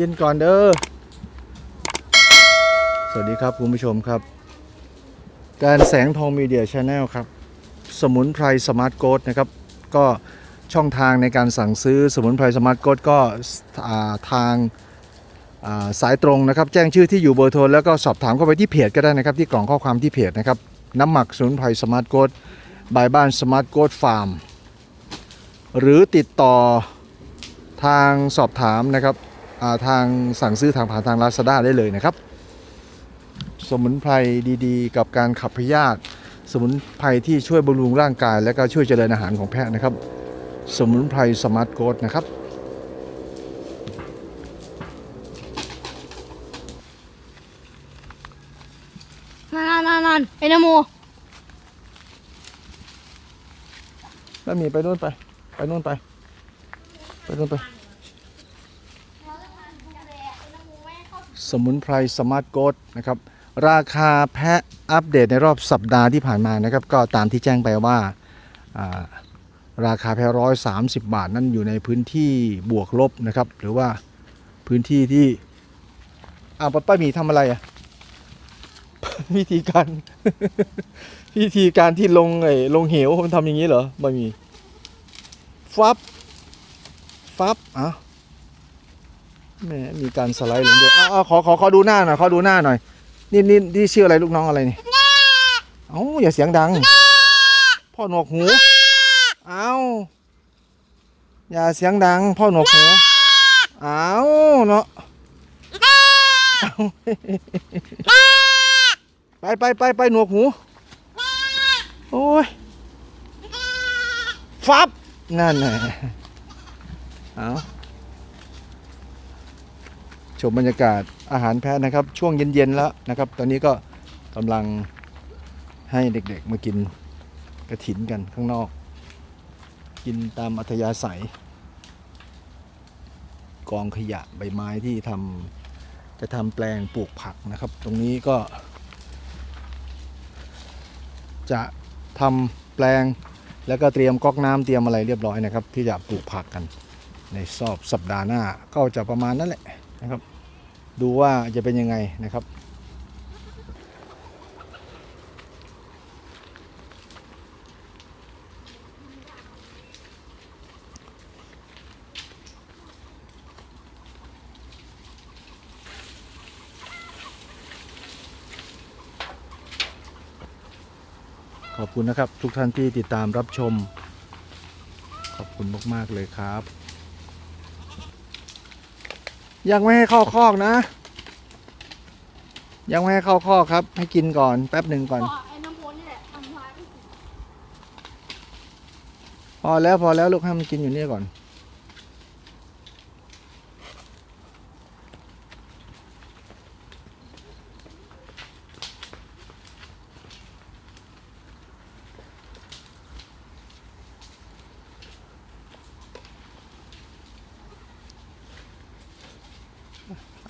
กินก่อนเด้อ สวัสดีครับคุณผู้ชมครับ การแสงทองมีเดียชาแนลครับ สมุนไพรสมาร์ทโกดนะครับ ก็ช่องทางในการสั่งซื้อสมุนไพรสมาร์ทโกดก็ทางาสายตรงนะครับ แจ้งชื่อที่อยู่เบอร์โทรแล้วก็สอบถามเข้าไปที่เพจก็ได้นะครับ ที่กล่องข้อความที่เพจนะครับ น้ำหมักสมุนไพรสมาร์ทโกดบายบ้านสมาร์ทโกดฟาร์มหรือติดต่อทางสอบถามนะครับ ทางสั่งซื้อทางผ่านทางลาซาด้าได้เลยนะครับ สมุนไพรดีๆ กับการขับพยาธิสมุนไพรที่ช่วยบำรุงร่างกาย และก็ช่วยเจริญอาหารของแพะนะครับ สมุนไพรสมาร์ทโกดนะครับนั่นนั่นนั่นนั่นไอ้นโมแล้วมีไปนู่นไป ไปนู่นไป ไปนู่นไป สมุนไพรสมาร์ทโกดนะครับราคาแพะอัปเดตในรอบสัปดาห์ที่ผ่านมานะครับ ก็ตามที่แจ้งไปว่าาราคาแพะร้อยสามสิบบาท นั่นอยู่ในพื้นที่บวกลบนะครับ หรือว่าพื้นที่ที่อ้าวป้าหมีทำอะไรอะวิธีการวิธีการที่ลงไอ้ลงเหวมันทำอย่างนี้เหรอป้าหมี ฟับ ฟับอะ แหมมีการสไลด์ลงด้วยอ้าวอ้าขอขอขอดูหน้าหน่อยขอดูหน้าหน่อยนี่นี่นี่ชื่ออะไรลูกน้องอะไรนี่เอ้าอย่าเสียงดัง พ่อหนวกหูเอาอย่าเสียงดัง พ่อหนวกหูเอาเนาะไปไปไปไปหนวกหูโอ้ยฟับนั่นแหละเอา ชมบรรยากาศอาหารแพะนะครับ ช่วงเย็นๆแล้วนะครับ ตอนนี้ก็กำลังให้เด็กๆมากินกระถินกันข้างนอก กินตามอัธยาศัย กองขยะใบไม้ที่ทำจะทำแปลงปลูกผักนะครับ ตรงนี้ก็ จะทำแปลงแล้วก็เตรียมก๊อกน้ำเตรียมอะไรเรียบร้อยนะครับ ที่จะปลูกผักกันในสอบสัปดาห์หน้าก็จะประมาณนั้นแหละ นะครับ ดูว่าจะเป็นยังไงนะครับขอบคุณนะครับ ทุกท่านที่ติดตามรับชม ขอบคุณมาก ๆ เลยครับ ยังไม่ให้เข้าคอกนะ ยังไม่ให้เข้าคอกครับ ให้กินก่อนแป๊บหนึ่งก่อน ไอ้นโมนี่แหละทำร้ายพอแล้วพอแล้วลูกให้มันกินอยู่นี่ก่อน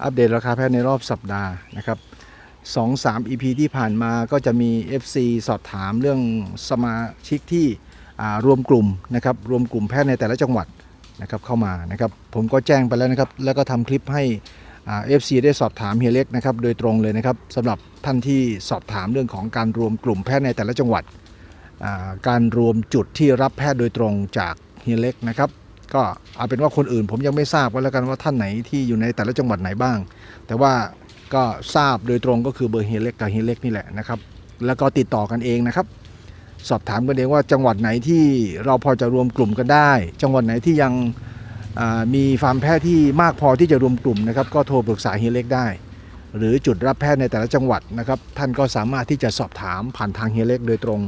อัปเดตราคาแพทย์ในรอบสัปดาห์นะครับสองสาม EP ที่ผ่านมาก็จะมี FC สอบถามเรื่องสมาชิกที่รวมกลุ่มนะครับรวมกลุ่มแพทย์ในแต่ละจังหวัดนะครับเข้ามานะครับผมก็แจ้งไปแล้วนะครับ แล้วก็ทำคลิปให้อ่า FC ได้สอบถามเฮียเล็กนะครับโดยตรงเลยนะครับสำหรับท่านที่สอบถามเรื่องของการรวมกลุ่มแพทย์ในแต่ละจังหวัด การรวมจุดที่รับแพทย์โดยตรงจากเฮียเล็กนะครับ ก็เอาเป็นว่าคนอื่น ผมยังไม่ทราบก็แล้วกันว่าท่านไหนที่อยู่ในแต่ละจังหวัดไหนบ้าง แต่ว่าก็ทราบโดยตรงก็คือเบอร์เฮียเล็กกับเฮียเล็กนี่แหละนะครับ แล้วก็ติดต่อกันเองนะครับ สอบถามกันเองว่าจังหวัดไหนที่เราพอจะรวมกลุ่มกันได้ จังหวัดไหนที่ยังมีฟาร์มแพทย์ที่มากพอที่จะรวมกลุ่มนะครับก็โทรปรึกษาเฮียเล็กได้ หรือจุดรับแพทย์ในแต่ละจังหวัดนะครับ ท่านก็สามารถที่จะสอบถามผ่านทางเฮียเล็กโดยตรง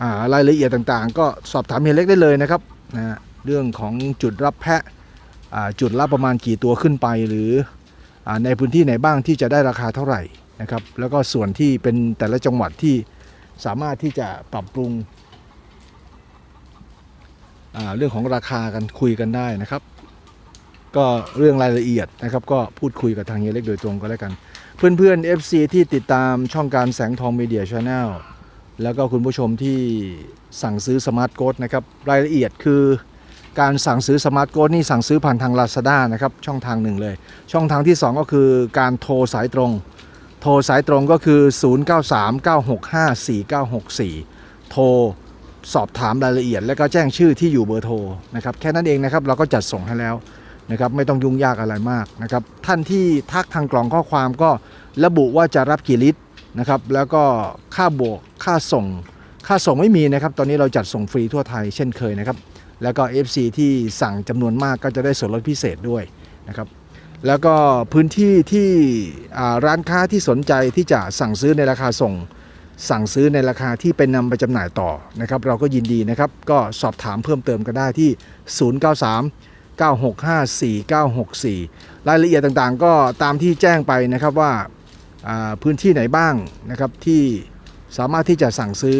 อ่ารายละเอียดต่างๆ ก็สอบถามเฮียเล็กได้เลยนะครับนะฮะ เรื่องของจุดรับแพะจุดละประมาณกี่ตัวขึ้นไปหรืออในพื้นที่ไหนบ้างที่จะได้ราคาเท่าไหร่นะครับ แล้วก็ส่วนที่เป็นแต่ละจังหวัดที่สามารถที่จะปรับปรุงเรื่องของราคากันคุยกันได้นะครับ ก็เรื่องรายละเอียดนะครับ ก็พูดคุยกับทางเฮียเล็กโดยตรงก็แล้วกัน เพื่อนๆ FC ที่ติดตามช่องการแสงทองมีเดียชาแนลแล้วก็คุณผู้ชมที่สั่งซื้อสมาร์ทโค้ดนะครับ รายละเอียดคือ การสั่งซื้อสมาร์ทโกนี่สั่งซื้อผ่านทาง Lazada นะครับช่องทางหนึ่งเลย ช่องทางที่ 2 ก็คือการโทรสายตรง โทรสายตรงก็คือ 0939654964 โทรสอบถามรายละเอียด แล้วก็แจ้งชื่อที่อยู่เบอร์โทรนะครับแค่นั้นเองนะครับเราก็จัดส่งให้แล้วนะครับไม่ต้องยุ่งยากอะไรมากนะครับท่านที่ทักทางกล่องข้อความก็ระบุว่าจะรับกี่ลิตรนะครับแล้วก็ค่าบวกค่าส่ง ค่าส่งไม่มีนะครับ ตอนนี้เราจัดส่งฟรีทั่วไทยเช่นเคยนะครับ แล้วก็ FC ที่สั่งจำนวนมากก็จะได้ส่วนลดพิเศษด้วยนะครับแล้วก็พื้นที่ที่ร้านค้าที่สนใจที่จะสั่งซื้อในราคาส่ง สั่งซื้อในราคาที่เป็นนำไปจำหน่ายต่อนะครับ เราก็ยินดีนะครับ ก็สอบถามเพิ่มเติมกันได้ที่ 093 965 4964 รายละเอียดต่างๆ ก็ตามที่แจ้งไปนะครับว่าพื้นที่ไหนบ้างนะครับที่สามารถที่จะสั่งซื้อ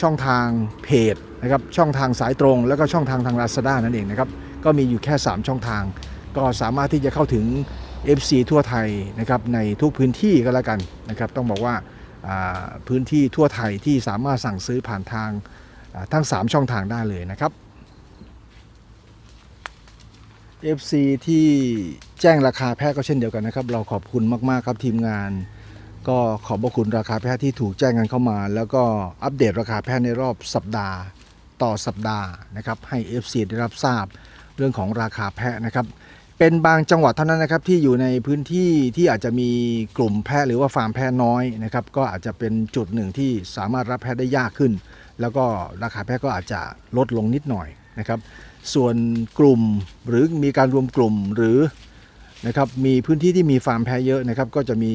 ช่องทางเพจนะครับช่องทางสายตรง แล้วก็ช่องทางทาง Lazada นั่นเองนะครับก็มีอยู่แค่ 3 ช่องทาง ก็สามารถที่จะเข้าถึง FC ทั่วไทยนะครับในทุกพื้นที่ก็แล้วกันนะครับต้องบอกว่าพื้นที่ทั่วไทยที่สามารถสั่งซื้อผ่านทางทั้ง 3 ช่องทางได้เลยนะครับ FC ที่แจ้งราคาแพะก็เช่นเดียวกันนะครับ เราขอบคุณมาก ๆ ครับทีมงาน ก็ขอบพระคุณราคาแพะที่ถูกแจ้งกันเข้ามา แล้วก็อัปเดตราคาแพะในรอบสัปดาห์ต่อสัปดาห์นะครับให้ FC ได้รับทราบเรื่องของราคาแพะนะครับ เป็นบางจังหวัดเท่านั้นนะครับที่อยู่ในพื้นที่ที่อาจจะมีกลุ่มแพะหรือว่าฟาร์มแพะน้อยนะครับก็อาจจะเป็นจุดหนึ่งที่สามารถรับแพะได้ยากขึ้น แล้วก็ราคาแพะก็อาจจะลดลงนิดหน่อยนะครับ ส่วนกลุ่มหรือมีการรวมกลุ่มหรือนะครับมีพื้นที่ที่มีฟาร์มแพะเยอะนะครับก็จะมี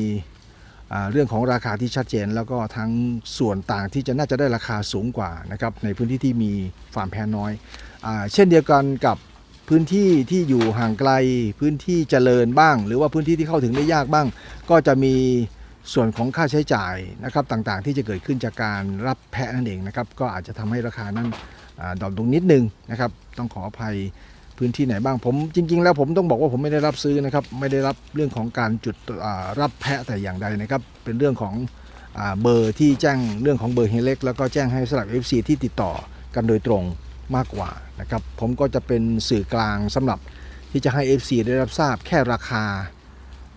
เรื่องของราคาที่ชัดเจน แล้วก็ทั้งส่วนต่างที่จะน่าจะได้ราคาสูงกว่านะครับในพื้นที่ที่มีฟาร์มแพะน้อยอเช่นเดียวกันกับพื้นที่ที่อยู่ห่างไกลพื้นที่เจริญบ้าง หรือว่าพื้นที่ที่เข้าถึงได้ยากบ้าง ก็จะมีส่วนของค่าใช้จ่ายนะครับต่างๆ ที่จะเกิดขึ้นจากการรับแพะนั่นเองนะครับก็อาจจะทำให้ราคานั้นอดรอปลงนิดนึงนะครับต้องขออภัย พื้นที่ไหนบ้างผมจริง ๆ แล้วผมต้องบอกว่าผมไม่ได้รับซื้อนะครับ ไม่ได้รับเรื่องของการจุดรับแพะแต่อย่างใดนะครับ เป็นเรื่องของอเบอร์ที่แจ้งเรื่องของเบอร์เฮเล็กแล้วก็แจ้งให้สำหรับ FC ที่ติดต่อกันโดยตรงมากกว่านะครับ ผมก็จะเป็นสื่อกลางสำหรับที่จะให้ FC ได้รับทราบแค่ราคา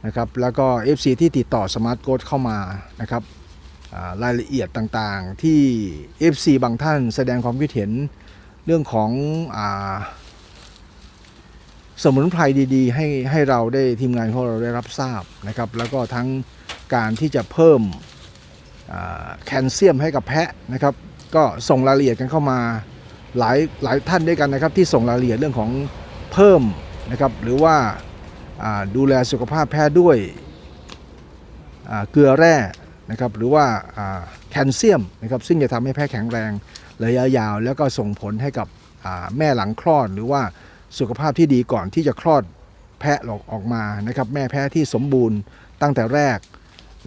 นะครับแล้วก็ FC ที่ติดต่อสมาร์ทโค้ดเข้ามานะครับรายละเอียดต่างๆ ที่ FC บางท่านแสดงความคิดเห็นเรื่องของอา สมุนไพรดีๆ ให้ให้เราได้ทีมงานของเราได้รับทราบนะครับ แล้วก็ทั้งการที่จะเพิ่มแคลเซียมให้กับแพะนะครับ ก็ส่งรายละเอียดกันเข้ามาหลายหลายท่านด้วยกันนะครับ ที่ส่งรายละเอียดเรื่องของเพิ่มนะครับหรือว่าดูแลสุขภาพแพะด้วยเกลือแร่นะครับหรือว่าแคลเซียมนะครับซึ่งจะทำให้แพะแข็งแรงระยะยาว แล้วก็ส่งผลให้กับแม่หลังคลอดหรือว่า สุขภาพที่ดีก่อนที่จะคลอดแพะออกออกมานะครับ แม่แพะที่สมบูรณ์ตั้งแต่แรก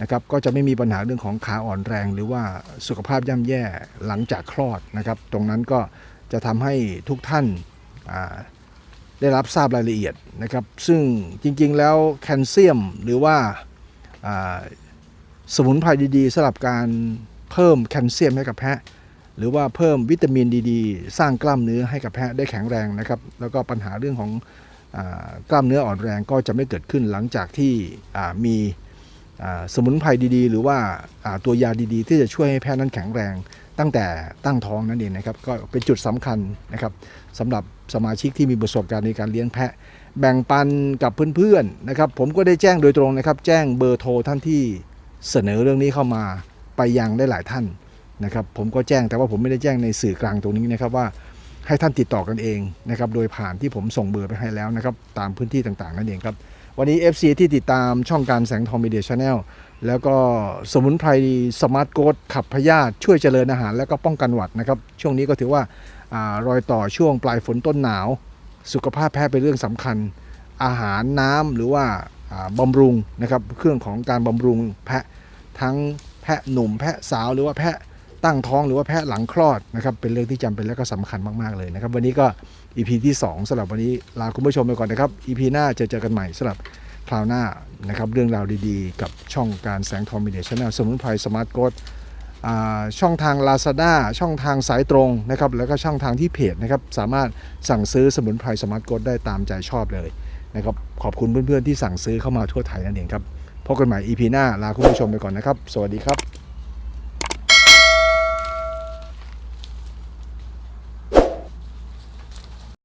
นะครับก็จะไม่มีปัญหาเรื่องของขาอ่อนแรง หรือว่าสุขภาพย่ำแย่หลังจากคลอดนะครับ ตรงนั้นก็จะทำให้ทุกท่านาได้รับทราบรายละเอียดนะครับ ซึ่งจริงๆแล้วแคลเซียมหรือว่าอ่าสมุนไพรดีๆสำหรับการเพิ่มแคลเซียมให้กับแพะ หรือว่าเพิ่มวิตามินดีๆ สร้างกล้ามเนื้อให้กับแพะได้แข็งแรงนะครับ แล้วก็ปัญหาเรื่องของอกล้ามเนื้ออ่อนแรงก็จะไม่เกิดขึ้นหลังจากที่มีสมุนไพรดีๆ หรือว่าอ่าตัวยาดีๆ ที่จะช่วยให้แพะนั้นแข็งแรง ตั้งแต่ตั้งท้องนั่นเองนะครับ ก็เป็นจุดสำคัญนะครับสำหรับสมาชิกที่มีประสบการณ์ในการเลี้ยงแพะ แบ่งปันกับเพื่อนๆนะครับ ผมก็ได้แจ้งโดยตรงนะครับ แจ้งเบอร์โทรท่านที่เสนอเรื่องนี้เข้ามาไปยังได้หลายท่าน นะครับผมก็แจ้งแต่ว่าผมไม่ได้แจ้งในสื่อกลางตรงนี้นะครับว่าให้ท่านติดต่อกันเองนะครับโดยผ่านที่ผมส่งเบอร์ไปให้แล้วนะครับตามพื้นที่ต่างๆนั่นเองครับวันนี้ FC ที่ติดตามช่องการแสงทองมีเดียชาแนลแล้วก็สมุนไพรสมาร์ทโกดขับพยาธิช่วยเจริญอาหาร แล้วก็ป้องกันหวัดนะครับช่วงนี้ก็ถือว่าอารอยต่อช่วงปลายฝนต้นหนาว สุขภาพแพะเป็นเรื่องสำคัญ อาหารน้ำหรือว่าอ่าบำรุงนะครับเครื่องของการบำรุงแพะทั้งแพะหนุ่มแพะสาวหรือว่าแพะ ตั้งท้องหรือว่าแพะหลังคลอดนะครับเป็นเรื่องที่จำเป็นและก็สำคัญมากๆเลยนะครับ วันนี้ก็ EP ที่ 2สำหรับวันนี้ลาคุณผู้ชมไปก่อนนะครับ EP หน้าจะเจอกันใหม่สำหรับคราวหน้านะครับเรื่องราวดีๆ กับช่องการแสงทอมีเดียชแนลสมุนไพรสมาร์ทโกดช่องทาง Lazada ช่องทางสายตรงนะครับแล้วก็ช่องทางที่เพจนะครับสามารถสั่งซื้อสมุนไพรสมาร์ทโกดได้ตามใจชอบเลยนะครับขอบคุณเพื่อนๆที่สั่งซื้อเข้ามาทั่วไทยนั่นเองครับพบกันใหม่ EP หน้าลาคุณผู้ชมไปก่อนนะครับ สวัสดีครับ